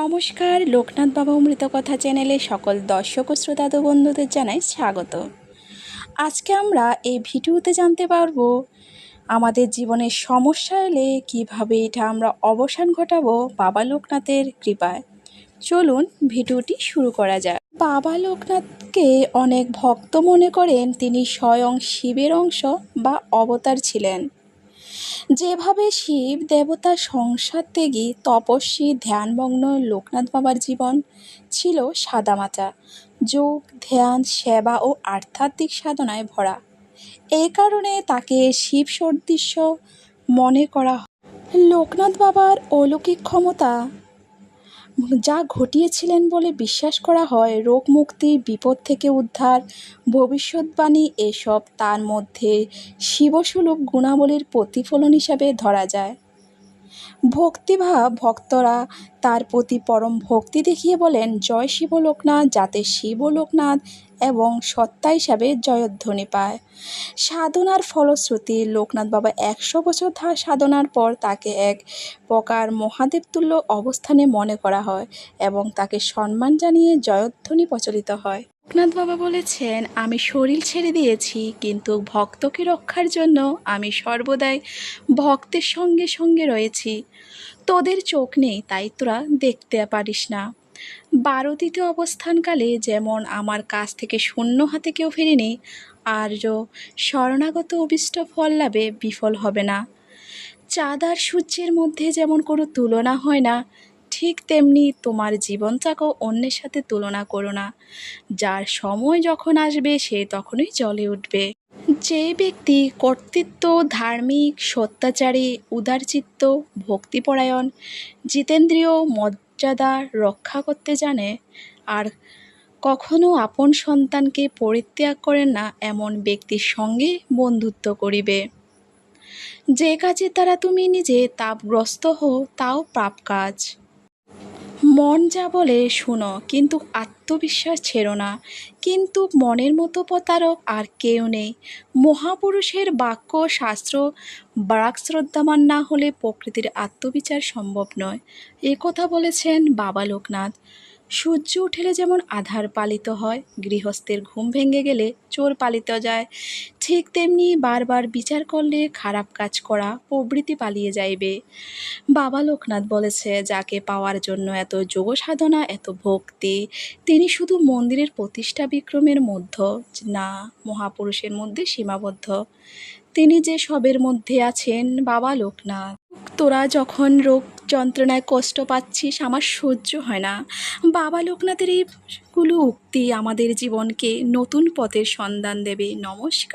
নমস্কার, লোকনাথ বাবা অমৃত কথা চ্যানেলে সকল দর্শক ও শ্রোতাদ বন্ধুদের জানাই স্বাগত। আজকে আমরা এই ভিডিওতে জানতে পারব আমাদের জীবনের সমস্যা এলে কীভাবে এটা আমরা অবসান ঘটাবো বাবা লোকনাথের কৃপায়। চলুন ভিডিওটি শুরু করা যাক। বাবা লোকনাথকে অনেক ভক্ত মনে করেন তিনি স্বয়ং শিবের অংশ বা অবতার ছিলেন। যেভাবে শিব দেবতা সংসার ত্যাগী, তপস্বী, ধ্যানমগ্ন লোকনাথ বাবার জীবন ছিল সাদামাটা যোগ, ধ্যান, সেবা ও আধ্যাত্মিক সাধনায় ভরা। এই কারণে তাকে শিব সদৃশ্য মনে করা লোকনাথ বাবার অলৌকিক ক্ষমতা যা ঘটিয়েছিলেন বলে বিশ্বাস করা হয়, রোগ মুক্তি, বিপদ থেকে উদ্ধার, ভবিষ্যৎবাণী এসব তার মধ্যে শিবসুলভ গুণাবলীর প্রতিফলন হিসাবে ধরা যায়। ভক্তিভাব ভক্তরা তার প্রতি পরম ভক্তি দেখিয়ে বলেন, জয় শিব লোকনাথ যাতে শিব লোকনাথ এবং সত্তা হিসাবে জয়ধ্বনি পায়। সাধনার ফলশ্রুতি, লোকনাথ বাবা একশো বছর ধা- সাধনার পর তাকে এক প্রকার মহাদেবতুল্য অবস্থানে মনে করা হয় এবং তাকে সম্মান জানিয়ে জয়ধ্বনি প্রচলিত হয়। লোকনাথ বাবা বলেছেন, আমি শরীর ছেড়ে দিয়েছি, কিন্তু ভক্তকে রক্ষার জন্য আমি সর্বদাই ভক্তের সঙ্গে সঙ্গে রয়েছি। তোদের চোখ নেই, তাই তোরা দেখতে পারিস না। বারোতিতে অবস্থানকালে যেমন আমার কাছ থেকে শূন্য হাতে কেউ ফেরেনি আর্য শরণাগত অভিষ্ট ফল লাভে বিফল হবে না। চাঁদ আর সূর্যের মধ্যে যেমন কোনো তুলনা হয় না ঠিক তেমনি তোমার জীবনটাকেও অন্যের সাথে তুলনা করো না। যার সময় যখন আসবে, সে তখনই জ্বলে উঠবে। যে ব্যক্তি কর্তৃত্ব, ধার্মিক, সত্যাচারী, উদারচিত্ত, ভক্তিপরায়ণ, জিতেন্দ্রীয়, মর্যাদা রক্ষা করতে জানে, আর কখনো আপন সন্তানকে পরিত্যাগ করেন না, এমন ব্যক্তির সঙ্গে বন্ধুত্ব করিবে। যে কাজের দ্বারা তুমি নিজে তাপগ্রস্ত হও, তাও পাপ কাজ। মন যা বলে শুনো, কিন্তু আত্মবিশ্বাস ছেড়ো না। কিন্তু মনের মতো প্রতারক আর কেউ নেই। মহাপুরুষের বাক্য, শাস্ত্র বাক শ্রদ্ধামান না হলে প্রকৃতির আত্মবিচার সম্ভব নয়। এ কথা বলেছেন বাবা লোকনাথ। সূর্য উঠেলে যেমন আধার পালিত হয়, গৃহস্থের ঘুম ভেঙে গেলে চোর পালিত যায়। ঠিক তেমনি বারবার বিচার করলে খারাপ কাজ করা প্রবৃত্তি পালিয়ে যাইবে। বাবা লোকনাথ বলেছে, যাকে পাওয়ার জন্য এত যোগ সাধনা, এত ভক্তি, তিনি শুধু মন্দিরের প্রতিষ্ঠা বিক্রমের মধ্য, না, মহাপুরুষের মধ্যে সীমাবদ্ধ। তিনি যে সবের মধ্যে আছেন, বাবা লোকনাথ। তোরা যখন রোগ যন্ত্রণায় কষ্ট পাচ্ছিস, আমার সহ্য হয় না। বাবা লোকনাথের এইগুলো উক্তি আমাদের জীবনকে নতুন পথের সন্ধান দেবে। নমস্কার।